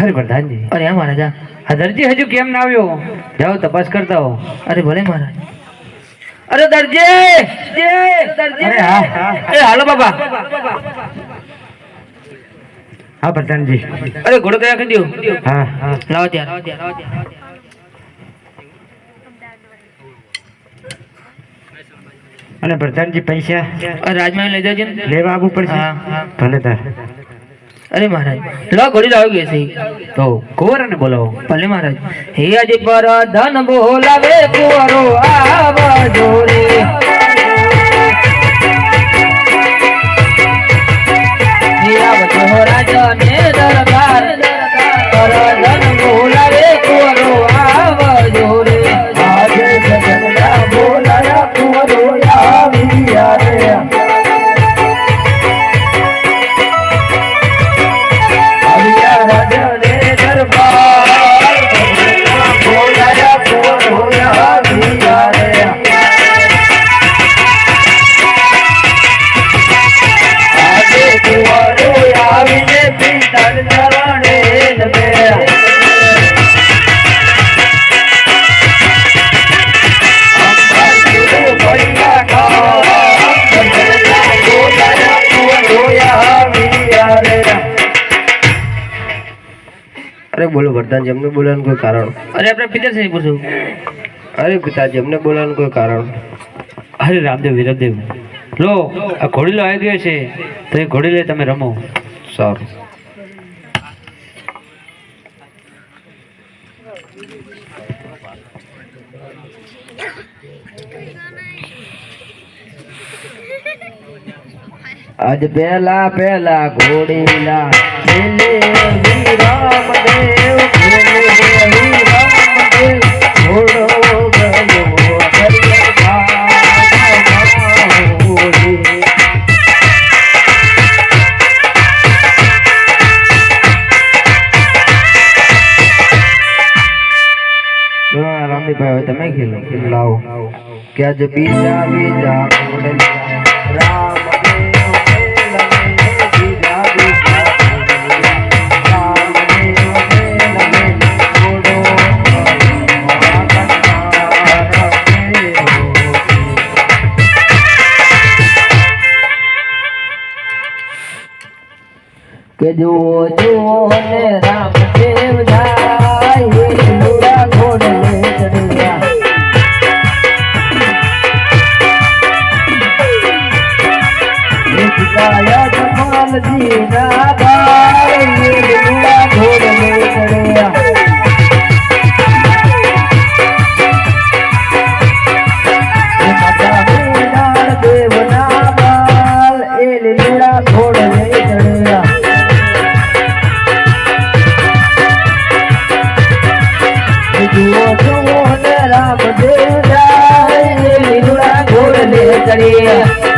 અરે પ્રધાનજી. અરે હા મહારાજા. આ દરજી હજુ કેમ ના આવ્યો? જાઓ તપાસ કરતા હો અરે ભલે મહારાજ. અરે દરજી! અરે હા, હા. અરે હાલો બાબા. હા પ્રધાનજી. અરે ઘોડો કયા કરી દો હા. હા લાવો ત્યાં અને પ્રધાનજી પૈસા અરે રાજમાં લઈ જજો ને. લેવા આવવું પડશે? હા, હા. ભલે તાર. અરે મહારાજ, લો ઘોડી લાવી ગઈ છે તો કુંવરાને બોલાવો. ભલે મહારાજ, હે આજે પર ધન બોલાવે કુંવરો, આવા રે બોલો વરદાન જેમને બોલાવાનું કોઈ કારણ. અરે આપણે પિતર સાહેબ પૂછું. અરે પિતાજી એમને બોલાવાનું કોઈ કારણ. અરે રામદેવ વીરદેવ લો આ ઘોડીલો આવી ગયો છે. તો એ ઘોડીલે તમે રમો. સારું. આજ પહેલા પહેલા ઘોડીલા રામદીભાઈ તમે ખેલો લાવો કે આજે બીજા બીજા જુઓ જુઓ ને રામદેવ જાય લુડા ઘોડે ચડ્યા કાયા જમાલજી ના 这里。